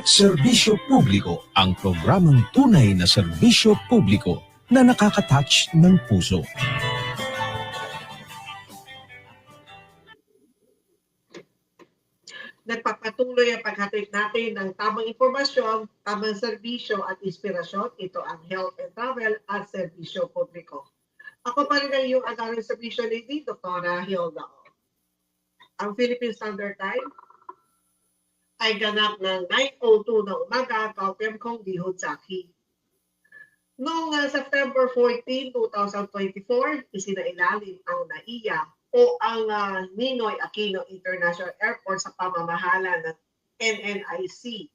at serbisyo publiko ang programang tunay na serbisyo publiko na nakaka-touch ng puso. Nagpapatuloy ang paghatid natin ng tamang informasyon, tamang serbisyo at inspirasyon. Ito ang health and travel at serbisyo publiko. Ako pa rin ang iyong agalang serbisyo lady, Dr. Hilda. Ang Philippine Standard Time ay ganap ng 9.02 ng umaga, Kaupiam Kong Dihod Saki. Noong uh, September 14, 2024, isinailalim ang NAIA o ang uh, Ninoy Aquino International Airport sa pamamahala ng NNIC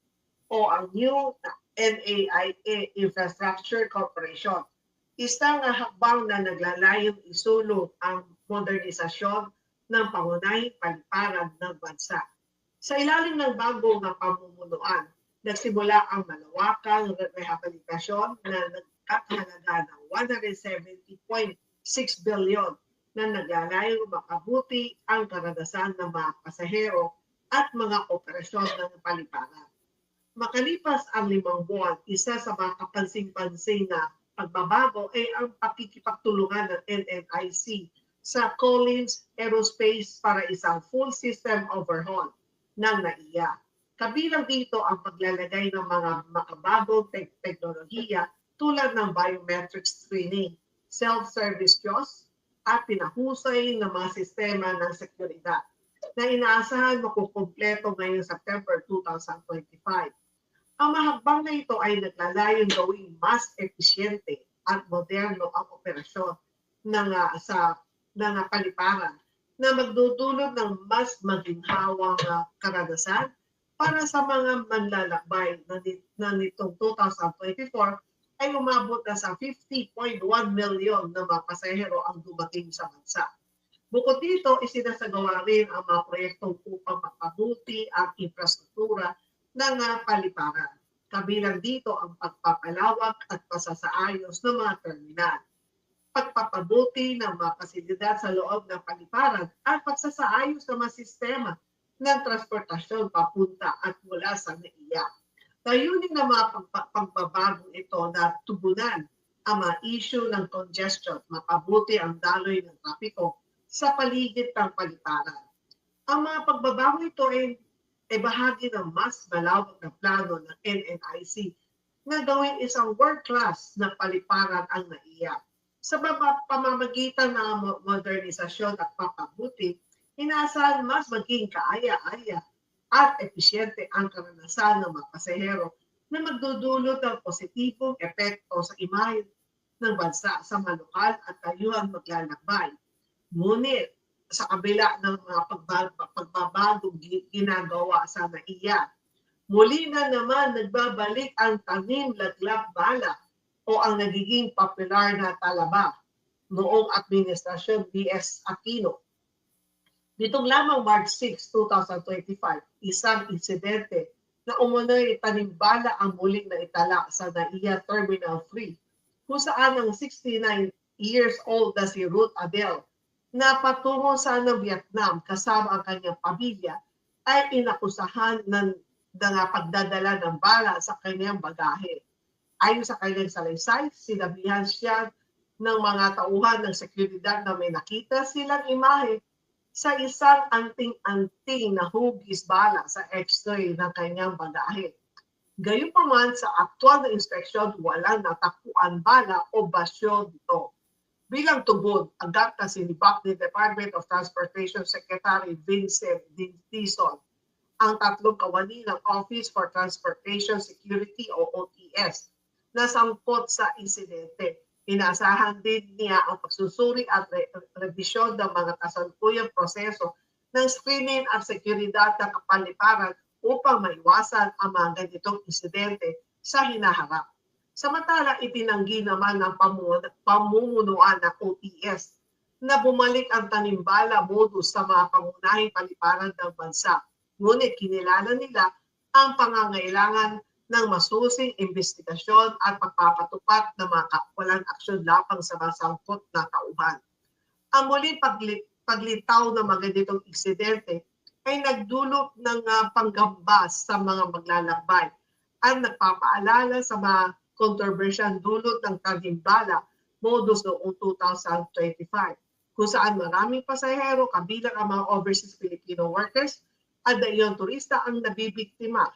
o ang New NAIA Infrastructure Corporation. Isang uh, hakbang na naglalayong isulong ang modernisasyon ng pangunahing paliparan ng bansa. Sa ilalim ng bagong na pamumunuan, nagsimula ang malawakang rehabilitasyon na nagkakahalaga ng 170.6 billion na naglalayong makabuti ang karanasan ng mga pasahero at mga operasyon ng paliparan. Makalipas ang limang buwan, isa sa mga kapansing-pansing na pagbabago ay ang pakikipagtulungan ng NNIC sa Collins Aerospace para isang full system overhaul ng NAIA. Kabilang dito ang paglalagay ng mga makabagong te- teknolohiya tulad ng biometric screening, self-service kiosks, at pinahusay ng mga sistema ng seguridad na inaasahan makukumpleto ngayong September 2025. Ang mahagbang na ito ay naglalayong gawing mas episyente at moderno ang operasyon ng uh, sa ng paliparan na magdudulot ng mas maginhawang uh, karanasan para sa mga manlalakbay na, na nitong 2024 ay umabot na sa 50.1 milyon na mga pasahero ang dumating sa bansa. Bukod dito, isinasagawa rin ang mga proyektong upang mapabuti ang infrastruktura ng paliparan. Kabilang dito ang pagpapalawak at pasasaayos ng mga terminal, pagpapabuti ng mga pasilidad sa loob ng paliparan at pagsasaayos ng mga sistema ng transportasyon papunta at mula sa NAIA. Layunin ng mga pagbabagong ito na tugunan ang mga issue ng congestion, mapabuti ang daloy ng trapiko sa paligid ng paliparan. Ang mga pagbabago ito ay, ay bahagi ng mas malawak na plano ng NNIC na gawing isang world-class na paliparan ang NAIA. Sa pamamagitan ng modernisasyon at papabuti, inaasahan mas maging kaaya-aya at episyente ang karanasan ng mga pasahero na magdudulot ng positibong epekto sa imahe ng bansa sa mga lokal at tayuang maglalakbay. Ngunit sa kabila ng mga pagbab- pagbabagong gi- ginagawa sa NAIA, muli na naman nagbabalik ang tanim laglak bala o ang nagiging popular na talaba noong administrasyon BS Aquino Nitong lamang March 6, 2025, isang insidente na umunoy tanimbala ang muling na itala sa NAIA Terminal 3 kung saan ang 69 years old na si Ruth Adele na patungo sa ng Vietnam kasama ang kanyang pamilya ay inakusahan ng, ng pagdadala ng bala sa kanyang bagahe. Ayon sa kanyang salaysay, sinabihan siya ng mga tauhan ng seguridad na may nakita silang imahe sa isang anting-anting na hugis bala sa x-ray ng kanyang bagahe. Gayunpaman sa aktwal na inspeksyon, walang natakuan bala o basyo dito. Bilang tubod, agad na sinibak ni Department of Transportation Secretary Vincent Dizon ang tatlong kawani ng Office for Transportation Security o OTS na sangkot sa insidente Inaasahan din niya ang pagsusuri at re- revisyon ng mga kasalukuyang proseso ng screening at seguridad ng kapaliparan upang maiwasan ang mga ganitong insidente sa hinaharap. Samantala, itinanggi naman ng pamu- pamumunuan ng OTS na bumalik ang tanimbala modus sa mga pangunahing paliparan ng bansa. Ngunit kinilala nila ang pangangailangan ng masusing investigasyon at pagpapatupad ng mga walang aksyon lapang sa masangkot na tauhan. Ang muling pagli- paglitaw ng mga ganitong insidente ay nagdulot ng ah, panggambas sa mga maglalakbay at nagpapaalala sa mga kontrobersyang dulot ng tagimbala modus noong 2025 kung saan maraming pasahero kabilang ang mga overseas Filipino workers at dayon turista ang nabibiktima.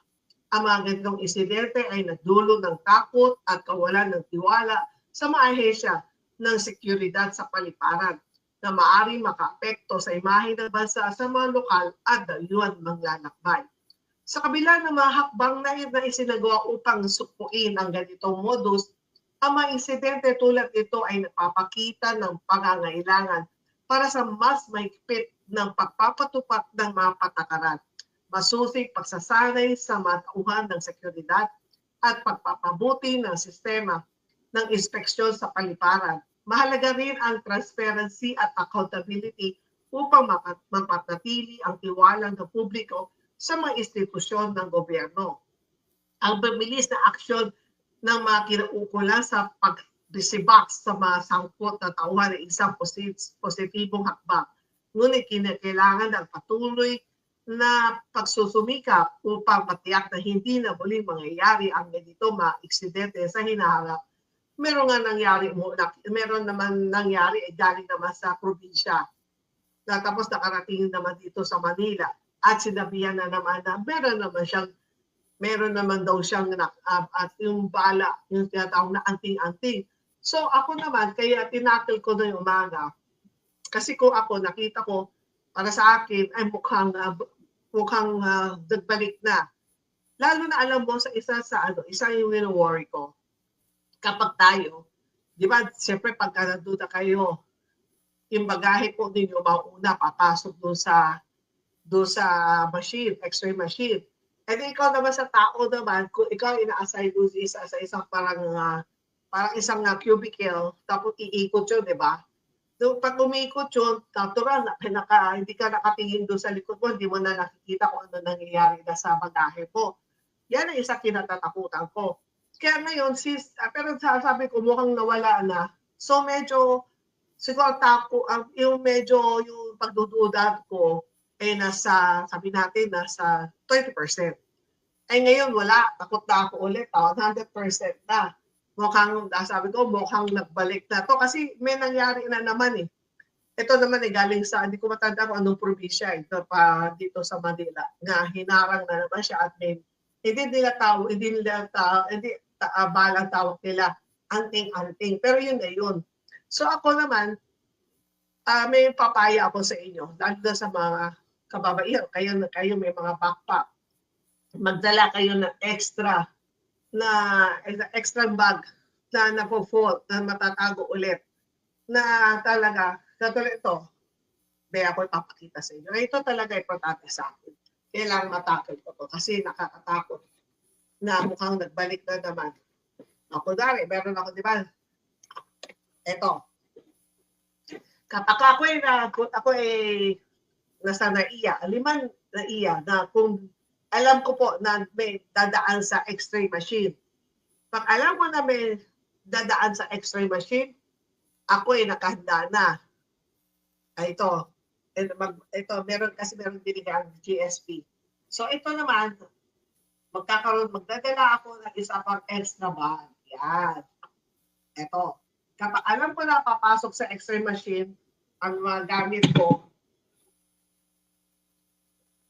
Ang mga ganitong insidente ay nagdulot ng takot at kawalan ng tiwala sa mga ahensya ng seguridad sa paliparan na maaaring makaapekto sa imahe ng bansa sa mga lokal at dayuhan manglalakbay. Sa kabila ng mga hakbang na, na isinagawa upang sukuin ang ganitong modus, ang mga insidente tulad ito ay nagpapakita ng pangangailangan para sa mas mahigpit ng pagpapatupad ng mga patakaran, masusing pagsasanay sa matauhan ng seguridad at pagpapabuti ng sistema ng inspeksyon sa paliparan. Mahalaga rin ang transparency at accountability upang mapat- mapatatili ang tiwala ng publiko sa mga institusyon ng gobyerno. Ang bibilis na aksyon ng mga kinaukulan sa pag-resibak sa mga sangkot na tauhan ay isang posit- positibong hakbang. Ngunit kinakailangan ng patuloy na pagsusumikap upang matiyak na hindi na muling mangyayari ang ganito mga eksidente sa hinaharap. Meron nga nangyari mo, meron naman nangyari eh, galing naman sa probinsya na tapos nakarating naman dito sa Manila at sinabihan na naman na meron naman siyang meron naman daw siyang na, ah, at yung bala, yung tinatawag na anting-anting. So ako naman, kaya tinakil ko na yung umaga. Kasi kung ako, nakita ko, para sa akin, ay mukhang, ah, mukhang ah, nagbalik na. Lalo na alam mo sa isa sa ano, isa yung wino-worry ko. Kapag tayo, di ba, siyempre pagka nandun na kayo, yung bagahe po ninyo mauna papasok doon sa doon sa machine, x-ray machine. And then ikaw naman sa tao naman, kung ikaw ina-assign doon sa isa sa isang parang ah, parang isang ah, cubicle, tapos iikot yun, di ba? Doon pag umikot yun, natural, na, naka, hindi ka nakatingin doon sa likod mo, hindi mo na nakikita kung ano nangyayari na sa bagahe mo. Yan ang isa kinatatakutan ko. Kaya ngayon, sis, ah, pero sa- sabi ko, mukhang nawala na. So medyo, siguro tako, ang yung medyo yung pagdududa ko, eh nasa, sabi natin, nasa 20%. Ay ngayon, wala. Takot na ako ulit. ah, 100% na. Mukhang, ah, sabi ko, mukhang nagbalik na to. Kasi may nangyari na naman eh. Ito naman eh, galing sa, hindi ko matanda kung anong probinsya, ito pa dito sa Manila, nga hinarang na naman siya at may, hindi nila tao, hindi nila tao, hindi ta, ah, balang tawag nila, anting-anting. Pero yun na yun. So ako naman, ah may papaya ako sa inyo, lalo na sa mga kababaihan, kayo, kayo may mga backpack. Magdala kayo ng extra na extra bag na napo-fold, na matatago ulit. Na talaga, katulad ito, may ako ipapakita sa inyo. Ito talaga importante sa akin. Kailangan matakil ko to kasi nakakatakot na mukhang nagbalik na naman. Ako dari, meron ako, di ba? Ito. Kapag ako ay na, ako ay nasa naiya, liman naiya na kung alam ko po na may dadaan sa x-ray machine. Pag alam ko na may dadaan sa x-ray machine, ako ay nakahanda na. Ay, ito. Ito, mag, ito meron kasi meron binigay ang GSP. So ito naman, magkakaroon, magdadala ako ng isa pang extra bag. Yan. Ito. Kapag alam ko na papasok sa x-ray machine, ang mga gamit ko,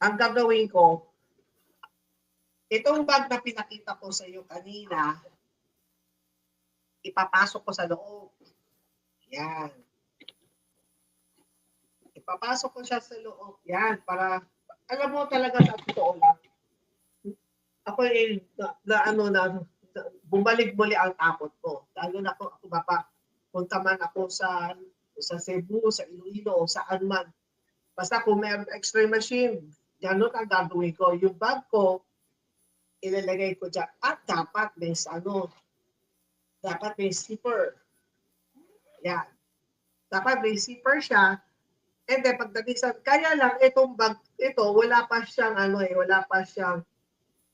ang gagawin ko, itong bag na pinakita ko sa iyo kanina, ipapasok ko sa loob. Yan. Ipapasok ko siya sa loob. Yan, para, alam mo talaga sa totoo lang. Ako eh, na, na ano na, na bumalik muli ang takot ko. Lalo na ako, ako bapa, punta man ako sa sa Cebu, sa Iloilo, saan man. Basta kung may x-ray machine, ganun ang gagawin ko. Yung bag ko, ilalagay ko dyan. At dapat may ano, dapat may zipper. Yan. Dapat may zipper siya. And then pagdating kaya lang itong bag, ito, wala pa siyang ano eh, wala pa siyang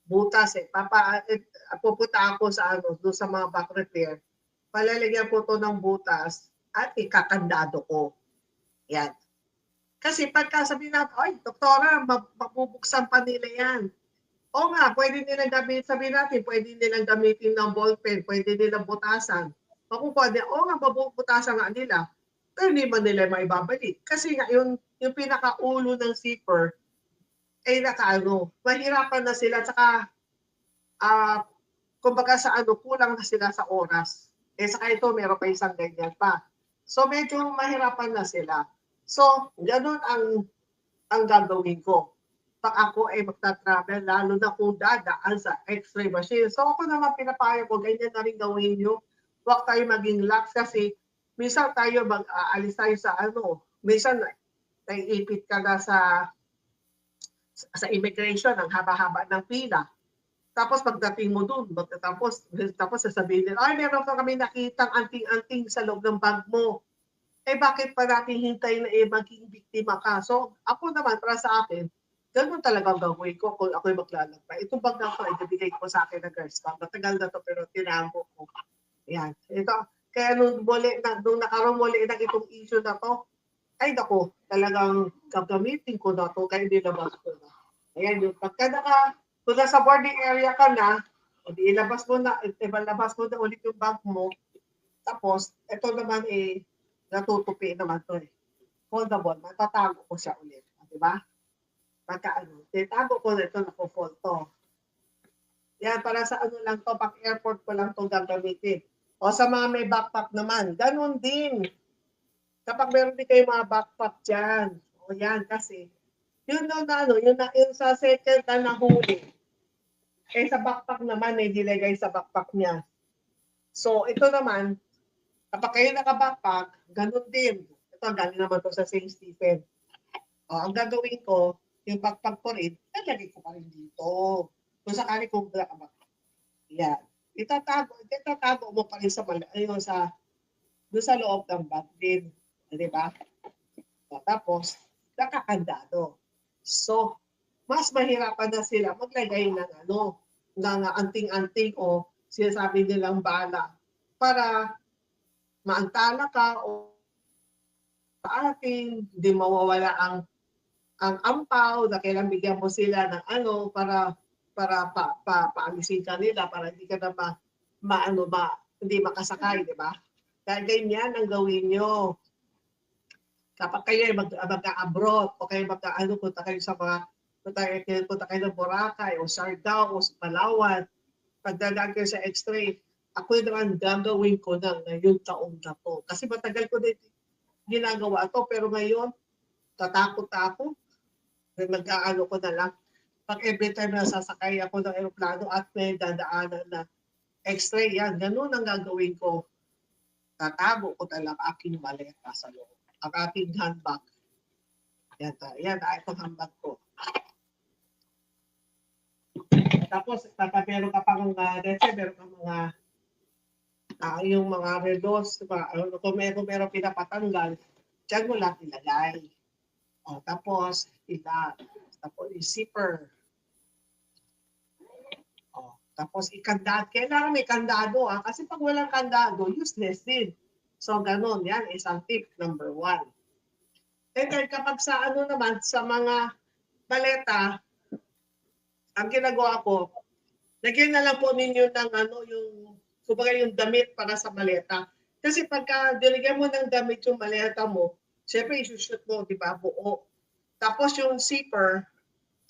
butas eh. Papa, eh, pupunta ako sa ano, doon sa mga back repair. Palalagyan ko to ng butas at ikakandado ko. Yan. Kasi pagka sabihin natin, ay, doktora, mab- mabubuksan pa nila yan. O nga, pwede nilang gamitin, sabihin natin, pwede nilang gamitin ng ballpen, pwede nilang butasan. Makukuha nila, o nga, mabubutasan nga nila. Pero hindi man nila maibabalik. Kasi nga, yung, yung pinakaulo ng zipper, ay nakaano, mahirapan na sila, tsaka, ah, kumbaga sa ano, kulang na sila sa oras. Eh, saka ito, meron pa isang ganyan pa. So, medyo mahirapan na sila. So, ganun ang ang gagawin ko. Pag ako ay magta-travel, lalo na kung dadaan sa x-ray machine. So, ako naman pinapayo ko, ganyan na rin gawin nyo. Huwag tayo maging lax kasi minsan tayo mag-aalis tayo sa ano, minsan naiipit ka na sa sa immigration, ang haba-haba ng pila. Tapos pagdating mo mag- tapos, tapos sasabihin nila, ay meron ka kami nakitang anting-anting sa loob ng bag mo eh bakit pa natin hintayin na eh maging biktima ka? So ako naman, para sa akin, ganun talaga gagawin ko kung ako'y maglalakbay. Itong bag na ko, ibibigay ko sa akin ng girls club. Matagal na to pero tinago ko. Yan. Ito, kaya nung muli, na, nung nakaroon muli na itong issue na to, ay nako, talagang gagamitin ko na to, kaya nilabas ko na. Ayan yung pagka naka, kung nasa boarding area ka na, o di ilabas mo na, ilabas mo na ulit yung bag mo, tapos, ito naman eh, natutupi naman to eh. Foldable, matatago ko siya ulit. Di ba? Pagka ano, titago ko na ito, naku-fold to. Yan, para sa ano lang to, pag airport ko lang to gagamitin. O sa mga may backpack naman, ganun din. Kapag meron din kayo mga backpack dyan, o yan, kasi, yun na, ano, yun na, yun sa second na nahuli. Eh, sa backpack naman, may dilagay sa backpack niya. So, ito naman, kapag kayo naka-backpack, ganun din. Ito, galing naman to sa St. Stephen. O, ang gagawin ko, yung rin, lalagay ko pa rin dito. Kung sakali kung naka-backpack. Yan. Itatago, itatago mo pa rin sa, ayun, sa, doon sa loob ng bag din. Di ba? Tapos, nakakandado. So, mas mahirapan na sila maglagay ng ano, ng anting-anting o sinasabi nilang bala para maantala ka o sa atin, hindi mawawala ang ang ampaw na kailang bigyan mo sila ng ano para para pa, pa, paalisin ka nila para hindi ka na ma, maano ba hindi makasakay, di ba? Dahil ganyan ang gawin nyo. Kapag kayo ay mag, magka-abroad o kayo magka-ano, punta kayo sa mga punta kayo, punta kayo ng Boracay o Siargao o Palawan, pagdadaan kayo sa X-ray, ako naman gagawin ko na ngayong taong na to. Kasi matagal ko din ginagawa to, pero ngayon, tatakot ako. Mag-aano ko na lang. Pag every time na sasakay ako ng aeroplano at may dadaanan na x-ray yan, ganun ang gagawin ko. Tatago ko na lang aking maleta sa loob. Ang aking handbag. Yan, yan, ah, itong handbag ko. Tapos, kapag meron ka pang, uh, let's say, meron ka mga ah, yung mga redos, ano, kung meron, meron pinapatanggal, dyan mo lang ilagay. O, tapos, ila, tapos i-zipper. O, tapos ikandado. Kailangan may kandado ah, kasi pag walang kandado, useless din. So, ganun. Yan, isang tip number one. And then, kapag sa ano naman, sa mga baleta, ang ginagawa ko, lagyan na lang po ninyo ng ano, yung, kumbaga yung damit para sa maleta. Kasi pagka dilagyan mo ng damit yung maleta mo, syempre isushoot mo, di ba, buo. Tapos yung zipper,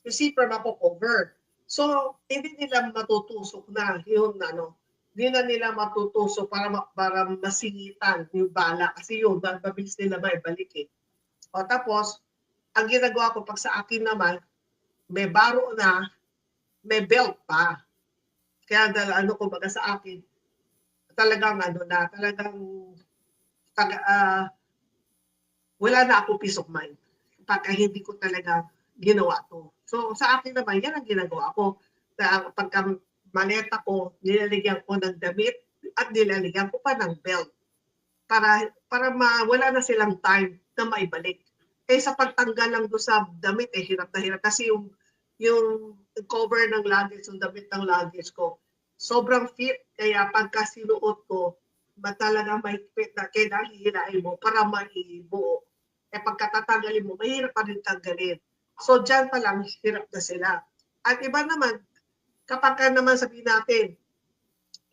yung zipper mapocover. So, hindi nila matutusok na yung ano, hindi na nila matutusok para, para masingitan yung bala. Kasi yun, mabilis nila maibalik eh. O tapos, ang ginagawa ko pag sa akin naman, may baro na, may belt pa. Kaya dahil ano kumbaga sa akin, talagang ano na, talagang taga, ah, wala na ako peace of mind. Pagka hindi ko talaga ginawa to. So sa akin naman, yan ang ginagawa ko. Na pagka maleta ko, nilalagyan ko ng damit at nilalagyan ko pa ng belt para para ma, wala na silang time na maibalik. Eh sa pagtanggal lang do sa damit, eh hirap na hirap kasi yung yung cover ng luggage, yung damit ng luggage ko, sobrang fit. Kaya pagka sinuot ko, matalaga may fit na kaya hihirain mo para maibuo. Eh pagkatatanggalin mo, mahirap pa rin tanggalin. So dyan pa lang, hirap na sila. At iba naman, kapag ka naman sabihin natin,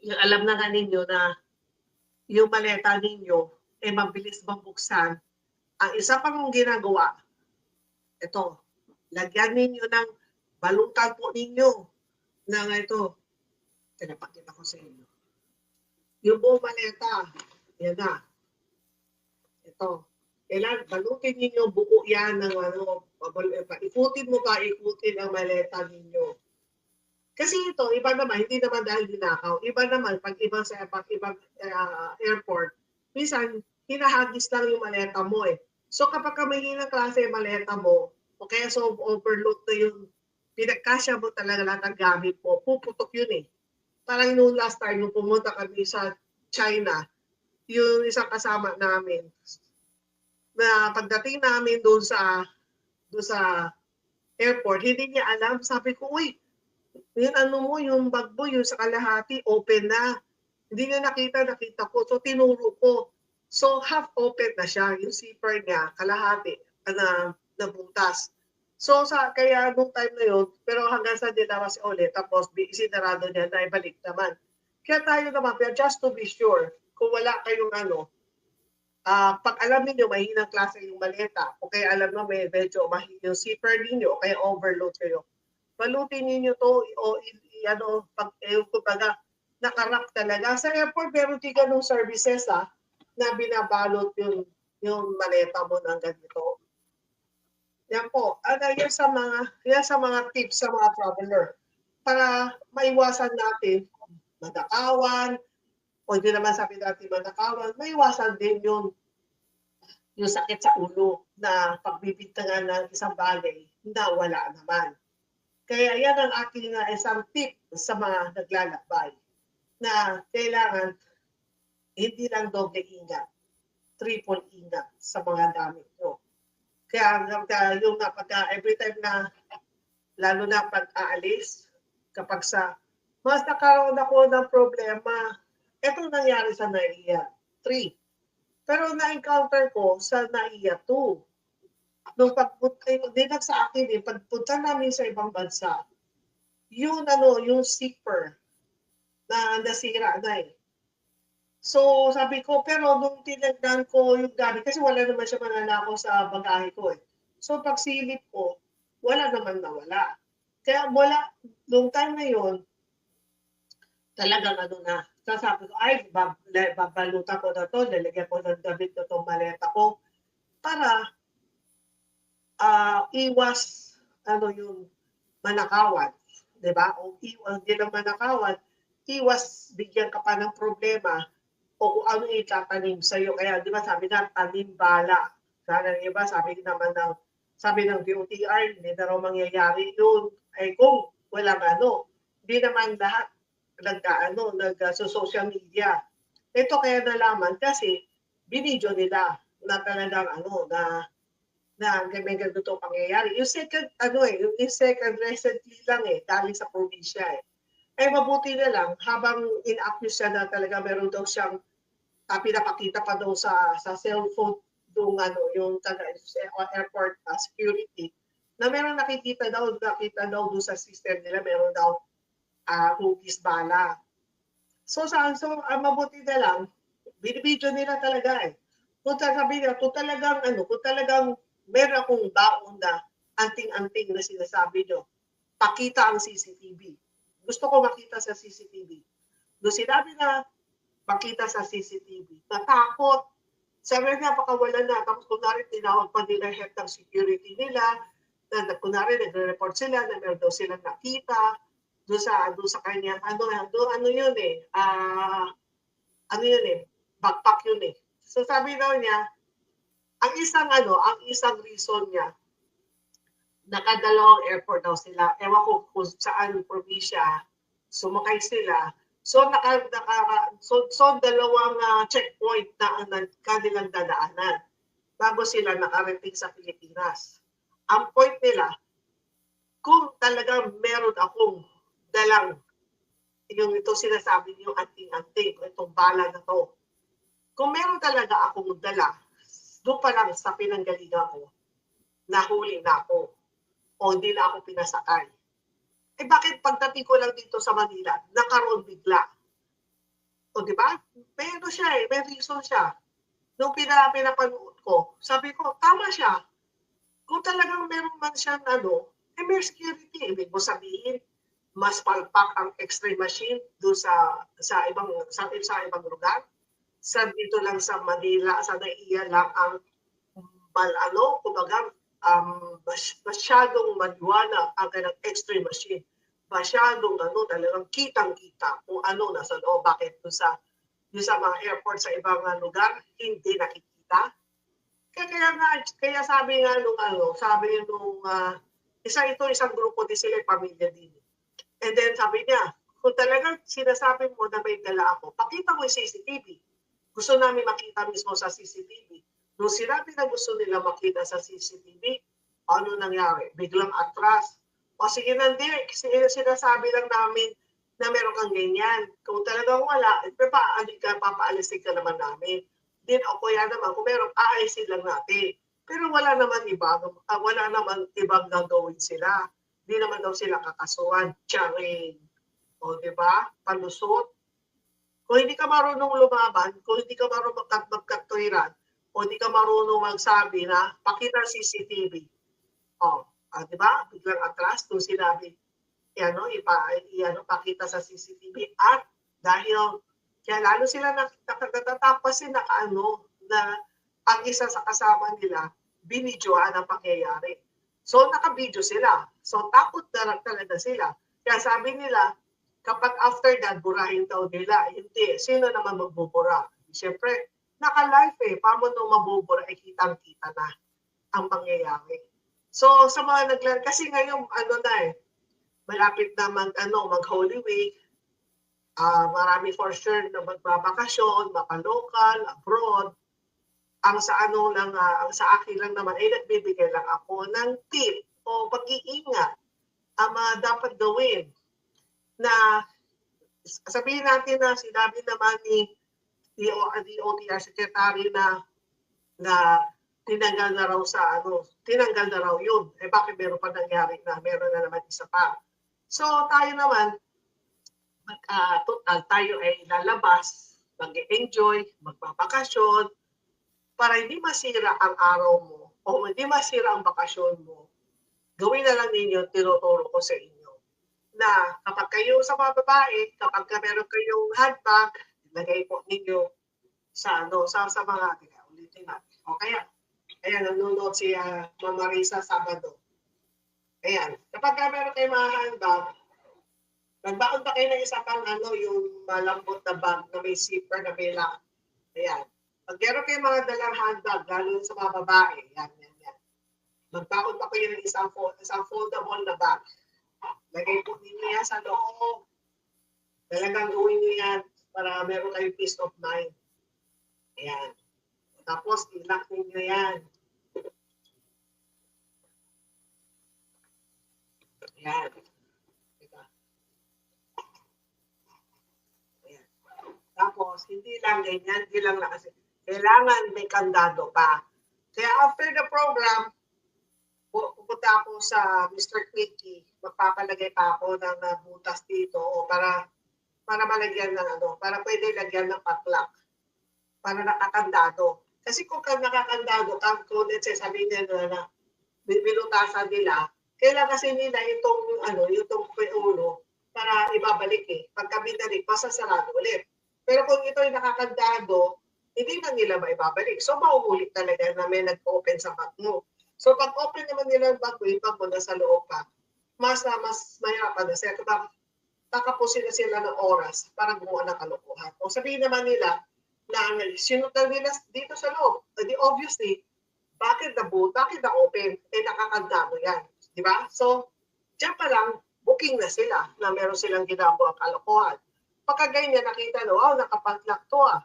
yung alam na nga ninyo na yung maleta ninyo, eh mabilis mabuksan. Ang isa pang ginagawa, ito, lagyan ninyo ng balutan po ninyo ng ito. Pinapakita ko sa inyo. Yung buong maleta, yan na. Ito. Kailan, balutin ninyo buo yan ng ano, eh, ikutin mo pa, ikutin ang maleta ninyo. Kasi ito, iba naman, hindi naman dahil dinakaw. Iba naman, pag ibang sa pag ibang ah, airport, minsan, hinahagis lang yung maleta mo eh. So kapag ka mahinang klase yung maleta mo, o kaya so overload na yung pinagkasya mo talaga lahat ng gamit mo, puputok yun eh. Parang nung last time, nung pumunta kami sa China, yung isang kasama namin, na pagdating namin doon sa doon sa airport, hindi niya alam. Sabi ko, uy, yun ano mo, yung bag mo, yung sa kalahati, open na. Hindi niya nakita, nakita ko. So, tinuro ko. So, half open na siya, yung zipper niya, kalahati, na nabutas. So, sa, kaya nung time na yun, pero hanggang sa dinawas ulit, tapos bi- sinarado niya na ibalik naman. Kaya tayo naman, pero just to be sure, kung wala kayong ano, ah pag alam niyo mahinang klase yung maleta, o kaya alam mo may medyo mahina yung zipper ninyo, o kaya overload kayo, balutin ninyo to, o i- ano, pag, eh, kumbaga, nakarap talaga. Sa airport, meron din ganung services, ah, na binabalot yung, yung maleta mo ng ganito. Yan po. Ano, yan sa mga, yan sa mga tips sa mga traveler. Para maiwasan natin madakawan, o hindi naman sabi natin manakawan, maiwasan din yung yung sakit sa ulo na pagbibintangan ng isang bagay na wala naman. Kaya yan ang aking uh, isang tip sa mga naglalakbay na kailangan hindi lang doble ingat, triple ingat sa mga gamit nyo. Kaya uh, yung uh, pagka, every time na lalo na pag aalis, kapag sa mas nakaroon ako ng problema, ito nangyari sa NAIA 3. Pero na-encounter ko sa NAIA 2. Nung pagpunta, hindi lang sa akin eh, pagpunta namin sa ibang bansa, yung ano, yung zipper na nasira na eh. So sabi ko, pero nung tinagdan ko yung gamit, kasi wala naman siya mananakaw sa bagahe ko eh. So pag silip ko, wala naman nawala. Kaya wala, nung time na yun, talagang ano na, sasabi ko, ay, bab, ko na to, lalagyan ko ng damit na itong maleta ko para ah iwas ano yung manakawan, ba? O iwas, hindi lang manakawan, iwas bigyan ka pa ng problema o kung ano itatanim sa iyo. Kaya di ba sabi na tanim bala. Sana ng iba sabi naman ng sabi ng DOTR, hindi na raw mangyayari yun. Ay kung walang ano, hindi naman lahat nag-ano, nag sa social media. Ito kaya nalaman kasi binidyo nila na talagang ano na na may ganito pangyayari. Yung second, ano eh, yung second recently lang eh, galing sa probinsya eh. Ay mabuti na lang, habang in-accuse siya na talaga meron daw siyang uh, pinapakita pa daw sa sa cellphone yung ano, yung taga airport uh, security, na meron nakikita daw, nakita daw doon sa system nila, meron daw uh, hugis bala. So, sa, so uh, mabuti na lang, binibidyo nila talaga eh. Kung sasabihin nila, kung talagang, ano, kung talagang meron akong baon na anting-anting na sinasabi nyo, pakita ang CCTV. Gusto ko makita sa CCTV. Doon sinabi na makita sa CCTV, natakot. Sabi nga, baka wala na. Tapos kunwari, tinawag pa nila head ng security nila, na, na kunwari, nagre-report sila na meron daw silang nakita, doon sa doon sa kanya ano doon ano yun eh ah ano yun eh backpack yun eh so sabi daw niya ang isang ano ang isang reason niya nakadalawang airport daw sila ewan ko kung saan probinsya sumakay sila so naka, naka so, so dalawang uh, checkpoint na ang kanilang dadaanan bago sila nakarating sa Pilipinas ang point nila kung talagang meron akong dalang yung ito sinasabi niyo anting-anting, itong bala na to. Kung meron talaga akong dala doon pa lang sa pinanggalingan ko, nahuli na ako. O hindi na ako pinasakay. Eh bakit pagdating ko lang dito sa Manila, nakaroon bigla? O di ba? May ano siya eh, may reason siya. Nung pina, pinapanood ko, sabi ko, tama siya. Kung talagang meron man siyang ano, eh may security. Ibig mo sabihin, mas palpak ang x-ray machine doon sa sa ibang sa, sa ibang lugar. Sa dito lang sa Manila, sa Naiya lang ang mal ano, kumbaga um, mas, masyadong maliwanag ang kanilang x-ray machine. Masyadong ano, talagang kitang-kita kung ano nasa loob. Bakit doon sa, doon sa mga airport sa ibang uh, lugar, hindi nakikita. Kaya, kaya, nga, kaya sabi nga nung ano, sabi nung uh, isa ito, isang grupo din sila, pamilya din. And then sabi niya, kung talagang sinasabi mo na may dala ako, pakita mo yung CCTV. Gusto namin makita mismo sa CCTV. Nung sinabi na gusto nila makita sa CCTV, ano nangyari? Biglang atras. O sige nandi, sinasabi lang namin na meron kang ganyan. Kung talagang wala, eh, pa, ka, papaalisin ka naman namin. Din o kaya naman, kung meron, aalisin lang natin. Pero wala naman iba, uh, wala naman ibang gagawin sila. Hindi naman daw sila kakasuhan. Charing. O, di ba? Palusot. Kung hindi ka marunong lumaban, kung hindi ka marunong magkat magkatwiran, o hindi ka marunong magsabi na pakita CCTV. O, ah, di ba? Biglang atras kung sinabi, ano, ipa, ano, pakita sa CCTV. At dahil, kaya lalo sila nakatatapasin na ano, na ang isa sa kasama nila, binidyoan ang pangyayari. So, nakabidyo sila. So, takot na talaga sila. Kaya sabi nila, kapag after that, burahin daw nila. Hindi. Sino naman magbubura? Siyempre, naka-live eh. Paano mabubura, eh, kitang-kita na ang pangyayari. So, sa mga naglan, kasi ngayon, ano na eh, malapit na mag, ano, mag-Holy Week, uh, marami for sure na magbabakasyon, mapalokal, abroad, ang sa ano lang uh, ang sa akin lang naman ay nagbibigay lang ako ng tip o pag-iingat ang mga dapat gawin na sabihin natin na sinabi naman ni DOTR Secretary na na tinanggal na raw sa ano, tinanggal na raw yun. Eh bakit meron pa nangyari na meron na naman isa pa. So tayo naman, uh, total tayo ay lalabas, mag-enjoy, magbabakasyon, para hindi masira ang araw mo o hindi masira ang bakasyon mo, gawin na lang ninyo, tinuturo ko sa inyo, na kapag kayo sa mga babae, kapag ka meron kayong handbag, lagay po ninyo sa ano, sa, sa mga, teka, ulitin natin. O kaya, ayan, nanonood si uh, Mama Risa Sabado. Ayan, kapag ka meron kayong mga handbag, nagbaon pa kayo ng isa pang ano, yung malambot na bag na may zipper na may lock. Ayan. Pag meron kayo mga dalang handbag, lalo sa mga babae, yan, yan, yan. Magbaon pa kayo ng isang, fold, isang foldable na bag. Lagay po ninyo yan sa loob. Talagang gawin nyo yan para meron kayong peace of mind. Ayan. Tapos, ilak ninyo yan. Ayan. Diba? Ayan. Tapos, hindi lang ganyan, hindi lang na kasi kailangan may kandado pa. Kaya after the program, pupunta ako sa Mr. Quickie, magpapalagay pa ako ng uh, butas dito o para para malagyan ng ano, para pwede lagyan ng patlak para nakakandado. Kasi kung ka nakakandado, kang let's say sabihin nila na binutasan nila, kailangan kasi nila itong ano, itong ulo para ibabalik eh. Pagka binalik, masasarado ulit. Pero kung ito ay nakakandado, hindi na nila maibabalik. So, mauulit talaga na may nag-open sa bag mo. So, pag open naman nila ang bag mo, bag mo nasa loob pa, mas na mas mahirapan na sila. Takapusin na sila ng oras para gumawa ng kalokohan. O sabihin naman nila na sinutan nila dito sa loob. Di obviously, bakit na boot, bakit na open? Eh, nakakanda mo yan. Di ba? So, diyan pa lang, booking na sila na meron silang ginagawa kalokohan. Pagka ganyan, nakita no, oh, nakapantlak to ah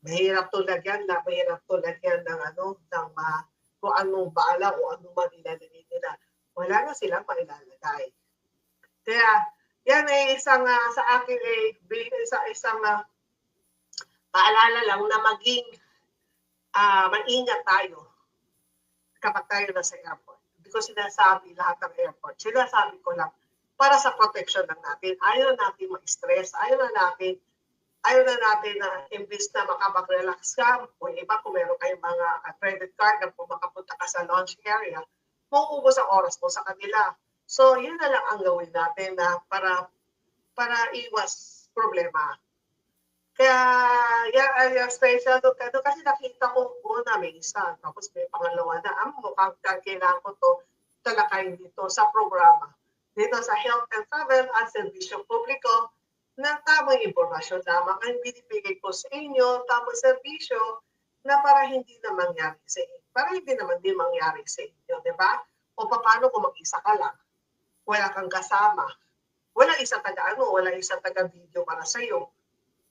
mahirap to lagyan na mahirap to lagyan ng ano ng uh, kung anong bala o anong man ilalagay nila. Wala na silang mailalagay. Kaya yan ay isang uh, sa akin ay sa isang uh, paalala lang na maging ah maingat tayo kapag tayo nasa airport. Hindi ko sinasabi lahat ng airport. Sinasabi ko lang para sa protection ng natin. Ayaw na natin ma-stress. Ayaw na natin ayaw na natin na imbis na makapag-relax ka, o iba kung meron kayong mga uh, credit card na kung makapunta ka sa launch area, mauubos ang oras mo sa kanila. So, yun na lang ang gawin natin na para para iwas problema. Kaya, ay ang special to ano, kasi nakita ko una may isa, tapos may pangalawa na, ang mukhang kailangan ko to talakayin dito sa programa. Dito sa Health and Travel at Servisyo Publiko, na tamang impormasyon lamang ang binibigay ko sa inyo, tamang serbisyo na para hindi na mangyari sa inyo. Para hindi naman din mangyari sa inyo, di ba? O paano kung mag-isa ka lang? Wala kang kasama. Wala isa taga ano, wala isa taga video para sa iyo.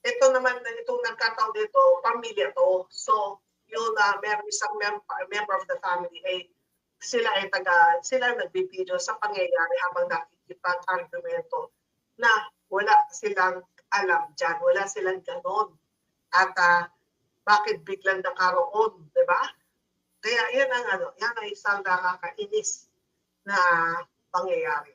Ito naman, itong nagkataon dito, pamilya to. So, yung uh, meron isang mem- member of the family ay sila ay taga, sila nagbibideo sa pangyayari habang nakikipag-argumento na wala silang alam dyan, wala silang ganon. At ah, bakit biglang nakaroon, di ba? Kaya yan ang ano, yan ang isang nakakainis na pangyayari.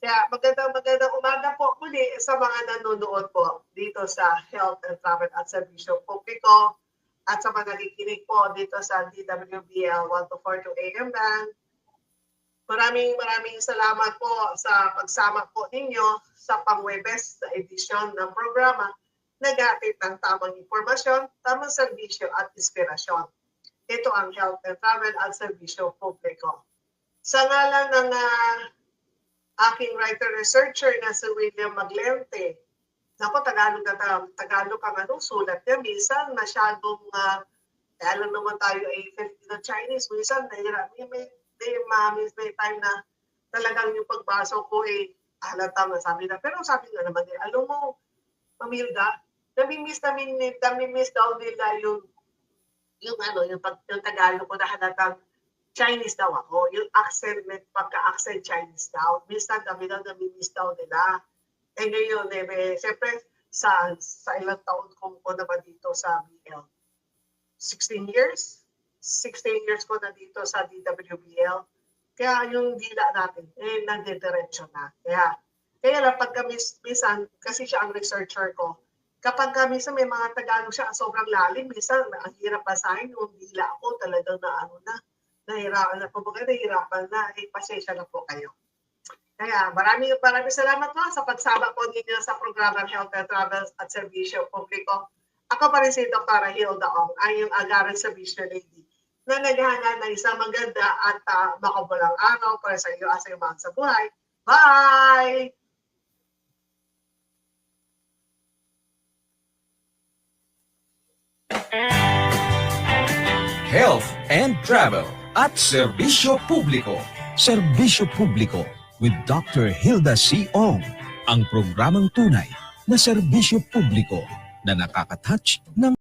Kaya magandang magandang umaga po muli sa mga nanonood po dito sa Health and Travel at Servisyo Publiko at sa mga nakikinig po dito sa DWBL 1242 AM band. Maraming maraming salamat po sa pagsama po ninyo sa pangwebes sa edisyon ng programa nag-aatid ng tamang impormasyon, tamang serbisyo at inspirasyon. Ito ang Health and Travel at Serbisyo Publiko. Sa ngalan ng ah, aking writer-researcher na si William Maglente, Naku, Tagalog na Tagalog, ang ano, sulat niya. Minsan masyadong, uh, lang naman tayo ay Filipino-Chinese. Minsan, nahirap. May, may, may, may, may time na talagang yung pagbasa ko eh, halata na sabi na. Pero sabi nga naman, eh, alam mo, Mamilda, nami-miss namin, nami-miss daw nila yung, yung ano, yung, pag, yung Tagalog ko na halatang Chinese daw ako. Yung accent, pagka-accent Chinese daw. Minsan kami daw nami-miss daw nila. Eh ngayon, eh, may, siyempre, sa, sa ilang taon ko ko naman dito sa BL. 16 years? 16 years ko na dito sa DWBL. Kaya yung dila natin, eh, nagdidiretso na. Kaya, kaya lang pagka minsan, kasi siya ang researcher ko, kapag ka minsan may mga Tagalog siya sobrang lalim, minsan ang hirap basahin yung dila ko talagang na ano na, nahirapan na po, nahirapan na, eh, pasensya na po kayo. Kaya maraming maraming salamat po sa pagsama po ninyo sa programang Health and Travel at Servisyo Publiko. Ako pa rin si Dr. Hilda Ong, ay yung Agaran Servisyo Lady na naghahanda ng isang maganda at uh, makabulang araw para sa iyo iyo mga sa buhay. Bye! Health and Travel at Serbisyo Publiko. Serbisyo Publiko with Dr. Hilda C. Ong. Ang programang tunay na serbisyo publiko na nakakatouch ng